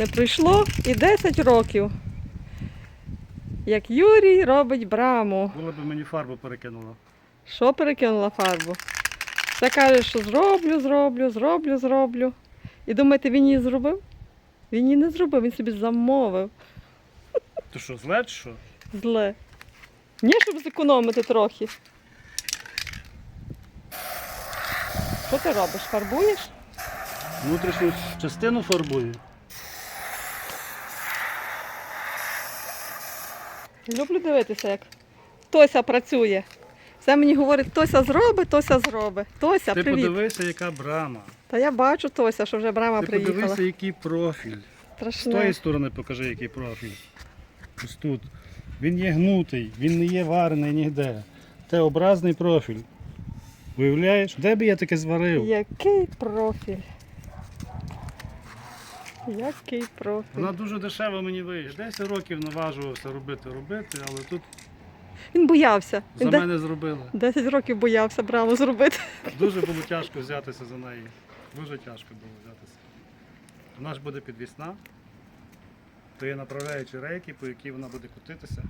Не пройшло і 10 років. Як Юрій робить браму. Було б мені фарбу перекинуло. Що перекинула фарбу? Все каже, що зроблю, зроблю, зроблю, зроблю. І думаєте, він її зробив? Він її не зробив, він собі замовив. Ти що, зле чи що? Зле. Ні, щоб зекономити трохи. Що ти робиш? Фарбуєш? Внутрішню частину фарбую. Люблю дивитися, як Тося працює. Все мені говорить, Тося зробить, Тося зробить. Тося, Ти привіт. подивися, яка брама. Та я бачу Тося, що вже брама Ти приїхала. подивися, який профіль. З тої сторони покажи, який профіль. Ось тут. Він є гнутий, він не є варений ніде. Це образний профіль. Виявляєш, де би я таке зварив? Який профіль. Який профіль. Вона дуже дешево мені вийде. 10 років наважувався робити, робити, але тут Він боявся. за Він де- мене зробили. 10 років боявся браму зробити. Дуже було тяжко взятися за неї. Дуже тяжко було взятися. Вона ж буде підвісна. То є направляючі рейки, по якій вона буде крутитися.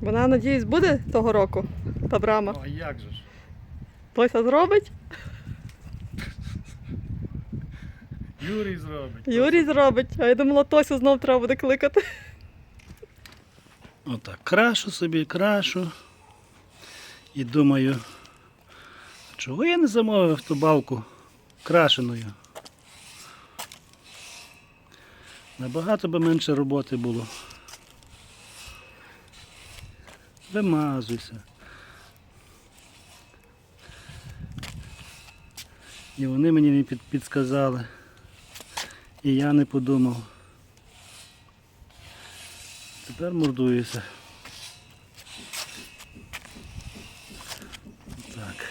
Вона, надіюсь, буде того року. Та брама. Ну а як же ж? Тося зробить, Юрій зробить. Юрій зробить. А я думала, Тосю знов треба буде кликати. Отак, крашу собі, крашу. І думаю, чого я не замовив ту балку крашеною? Набагато би менше роботи було. Вимазуйся. І вони мені не під, підсказали. І я не подумав. Тепер мордуюся. Так.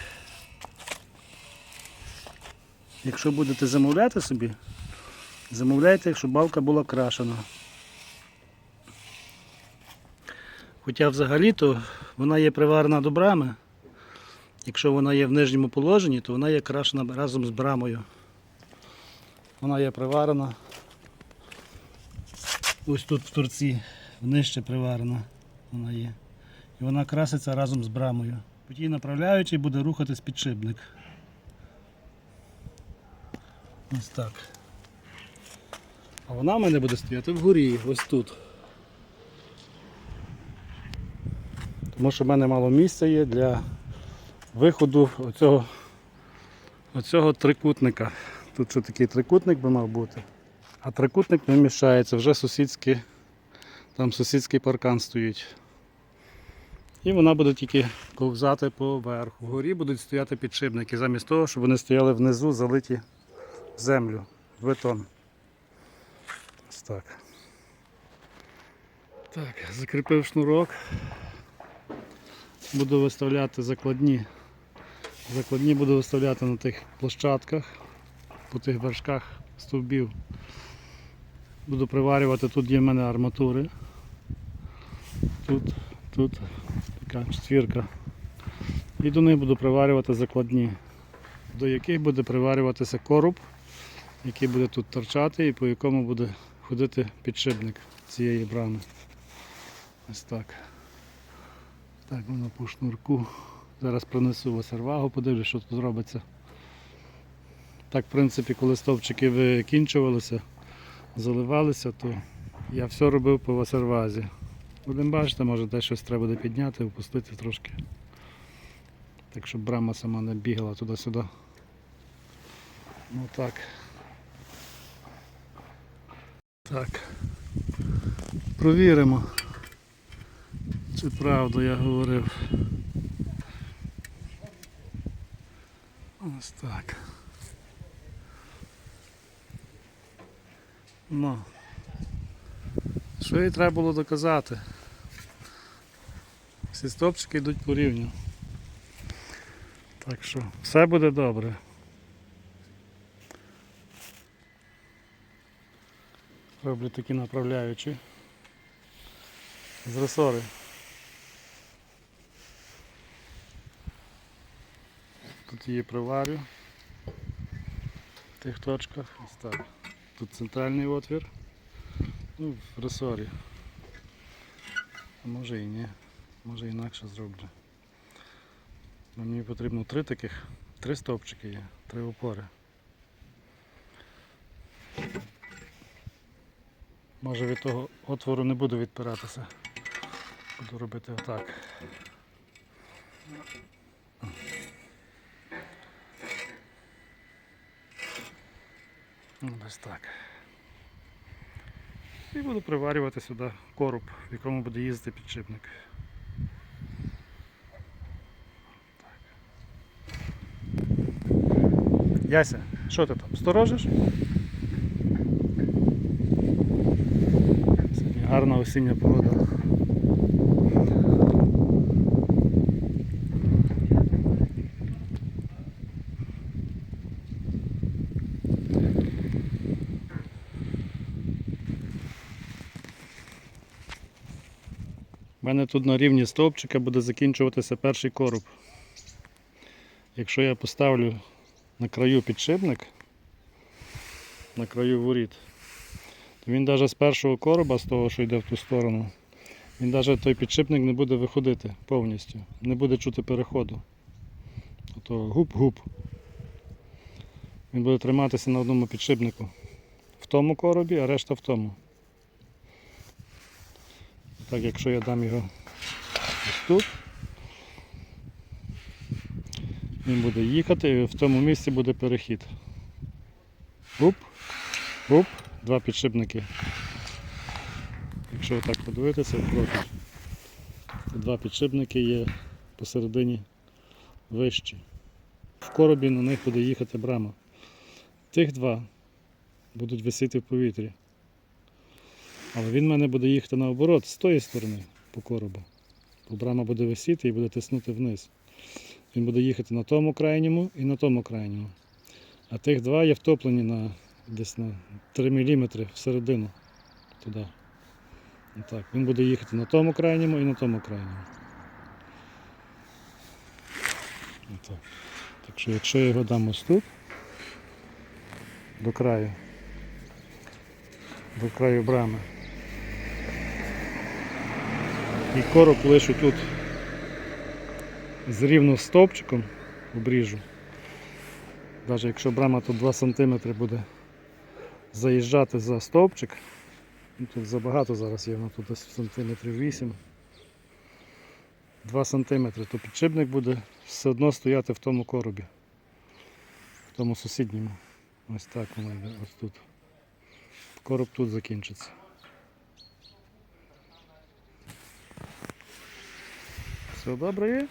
Якщо будете замовляти собі, замовляйте, якщо балка була крашена. Хоча взагалі-то вона є приварена до брами. Якщо вона є в нижньому положенні, то вона є крашена разом з брамою. Вона є приварена ось тут в торці, нижче приварена вона є. І вона краситься разом з брамою. По тій направляючій буде рухатись підшипник. Ось так. А вона в мене буде стояти вгорі, ось тут. Тому що в мене мало місця є для виходу оцього, оцього трикутника. Тут що такий трикутник би мав бути. А трикутник не вміщається, вже сусідський, там сусідський паркан стоїть. І вона буде тільки ковзати поверху. Вгорі будуть стояти підшипники, замість того, щоб вони стояли внизу, залиті землю, бетон. Ось так. Так, закріпив шнурок. Буду виставляти закладні. Закладні буду виставляти на тих площадках, по тих вершках стовбів. Буду приварювати, тут є в мене арматури. Тут, тут така четвірка. І до них буду приварювати закладні, до яких буде приварюватися короб, який буде тут торчати і по якому буде ходити підшипник цієї брами. Ось так. Так, воно по шнурку. Зараз принесу в сервагу, подивлюсь, що тут робиться. Так, в принципі, коли стовпчики викінчувалися, заливалися, то я все робив по васервазі. Будемо бачити, може десь щось треба буде підняти, опустити трошки. Так, щоб брама сама не бігала туди-сюди. Ну так. Так. Провіримо. Чи правду я говорив. Ось так. Ну. Що їй треба було доказати? Всі стопчики йдуть по рівню. Так що все буде добре. Роблю такі направляючі. З. Тут її приварю в тих точках. Ось так. Тут центральний отвір. Ну, в ресорі. А може і ні. Може інакше зроблю. Мені потрібно три таких, три стовпчики є, три опори. Може від того отвору не буду відпиратися. Буду робити отак. Ну, Десь так. І буду приварювати сюди короб, в якому буде їздити підшипник. Яся, що ти там? Сторожиш? Сьогодні гарна осіння погода. У мене тут на рівні стовпчика буде закінчуватися перший короб. Якщо я поставлю на краю підшипник, на краю воріт, то він навіть з першого короба, з того, що йде в ту сторону, він навіть той підшипник не буде виходити повністю, не буде чути переходу. Ото гуп-гуп. Він буде триматися на одному підшипнику. В тому коробі, а решта в тому. Так, якщо я дам його тут, він буде їхати і в тому місці буде перехід. Уп, уп, два підшипники. Якщо так подивитися, проти. Два підшипники є посередині вищі. В коробі на них буде їхати брама. Тих два будуть висіти в повітрі. Але він в мене буде їхати наоборот, з тої сторони по коробу. Бо брама буде висіти і буде тиснути вниз. Він буде їхати на тому крайньому і на тому крайньому. А тих два є втоплені на десь на 3 мм всередину. Туди. Отак. Він буде їхати на тому крайньому і на тому крайньому. Отак. Так що якщо я його дам ось тут, до краю, до краю брами, і короб лишу тут з рівно стовпчиком обріжу. Навіть якщо брама тут 2 см буде заїжджати за стовпчик, ну, тут забагато зараз є, воно тут десь сантиметрів 8. 2 см, то підшипник буде все одно стояти в тому коробі, в тому сусідньому. Ось так воно йде, ось тут. Короб тут закінчиться. Все добре є?